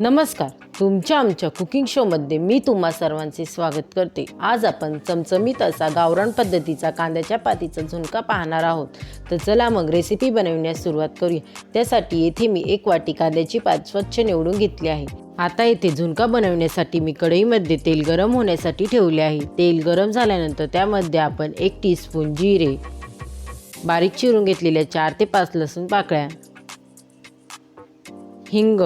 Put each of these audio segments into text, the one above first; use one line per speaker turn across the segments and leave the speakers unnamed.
नमस्कार. तुमच्या आमच्या कुकिंग शोमध्ये मी तुम्हा सर्वांचे स्वागत करते. आज आपण चमचमीत असा गावरान पद्धतीचा कांद्याच्या पातीचा झुणका पाहणार आहोत. तर चला मग रेसिपी बनवण्यास सुरुवात करूया. त्यासाठी येथे मी एक वाटी कांद्याची पात स्वच्छ निवडून घेतली आहे. आता येथे झुणका बनवण्यासाठी मी कढईमध्ये तेल गरम होण्यासाठी ठेवले आहे. तेल गरम झाल्यानंतर त्यामध्ये आपण एक टीस्पून जिरे बारीक चिरून घेतलेल्या चार ते पाच लसूण पाकळ्या हिंग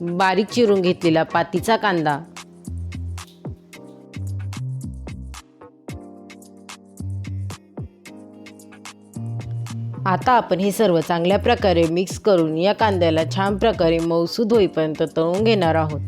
बारीक चिरून घेतलेला पातीचा कांदा. आता आपण हे सर्व चांगल्या प्रकारे मिक्स करून या कांद्याला छान प्रकारे मौसूद होईपर्यंत तळून घेणार आहोत.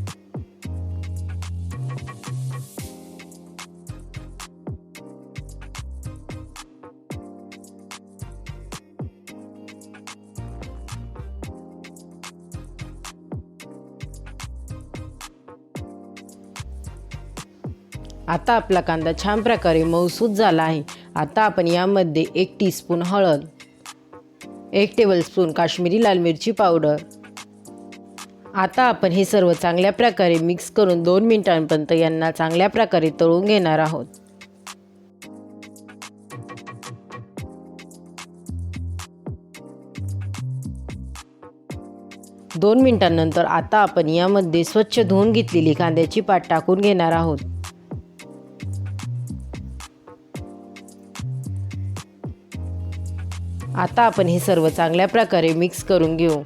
आता आपला कांदा छान प्रकारे मऊसूद झाला आहे. आता आपण यामध्ये एक टीस्पून हळद एक टेबलस्पून काश्मीरी लाल मिरची पावडर आता आपण हे सर्व चांगल्या प्रकारे मिक्स करून दोन मिनिटांपर्यंत यांना चांगल्या प्रकारे तळून घेणार आहोत. दोन मिनिटांनंतर आता आपण यामध्ये स्वच्छ धुवून घेतलेली कांद्याची पाट टाकून घेणार आहोत. आता आपण हे सर्व चांगल्या प्रकारे मिक्स करून घेऊ.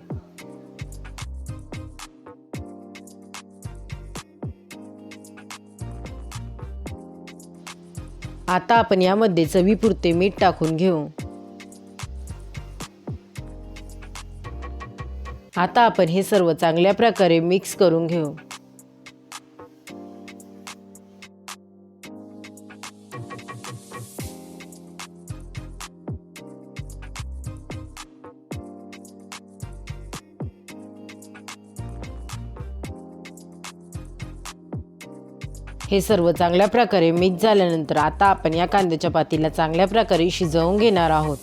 आता आपण यामध्ये चवीपुरते मीठ टाकून घेऊ. आता आपण हे सर्व चांगल्या प्रकारे मिक्स करून घेऊ. हे सर्व चांगल्या प्रकारे मिक्स झाल्यानंतर आता आपण या कांद्याच्या पातीला चांगल्या प्रकारे शिजवून घेणार आहोत.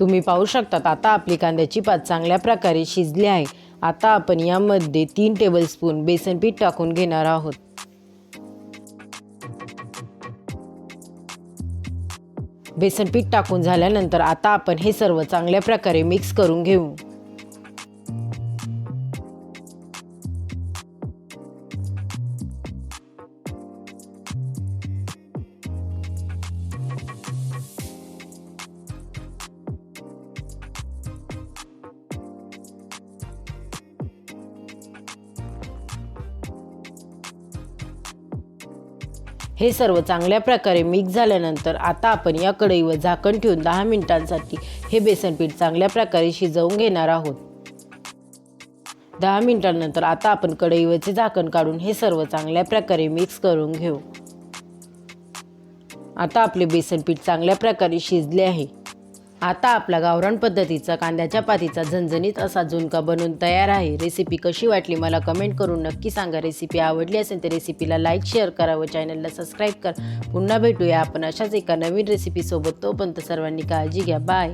तुम्ही पाहू शकतात आता आपली कांद्याची पात चांगल्या प्रकारे शिजली आहे. आता आपण यामध्ये तीन टेबलस्पून बेसन पीठ टाकून घेणार आहोत. बेसन पीठ टाकून झाल्यानंतर आता आपण हे सर्व चांगल्या प्रकारे मिक्स करून घेऊ. हे सर्व चांगल्या प्रकारे मिक्स झाल्यानंतर आता आपण या कढईवर झाकण ठेवून दहा मिनिटांसाठी हे बेसनपीठ चांगल्या प्रकारे शिजवून घेणार आहोत. दहा मिनिटांनंतर आता आपण कढईवरचे झाकण काढून हे सर्व चांगल्या प्रकारे मिक्स करून घेऊ. आता आपले बेसनपीठ चांगल्या प्रकारे शिजले आहे. आता आपला गावरान पद्धतीचा कांद्याच्या पातीचा झणझणीत असा झुणका बनवून तयार आहे. रेसिपी कशी वाटली मला कमेंट करून नक्की सांगा. रेसिपी आवडली असेल तर रेसिपीला लाईक शेअर करा व चॅनलला सबस्क्राईब करा. पुन्हा भेटूया आपण अशाच एका नवीन रेसिपीसोबत तोपर्यंत सर्वांनी काळजी घ्या. बाय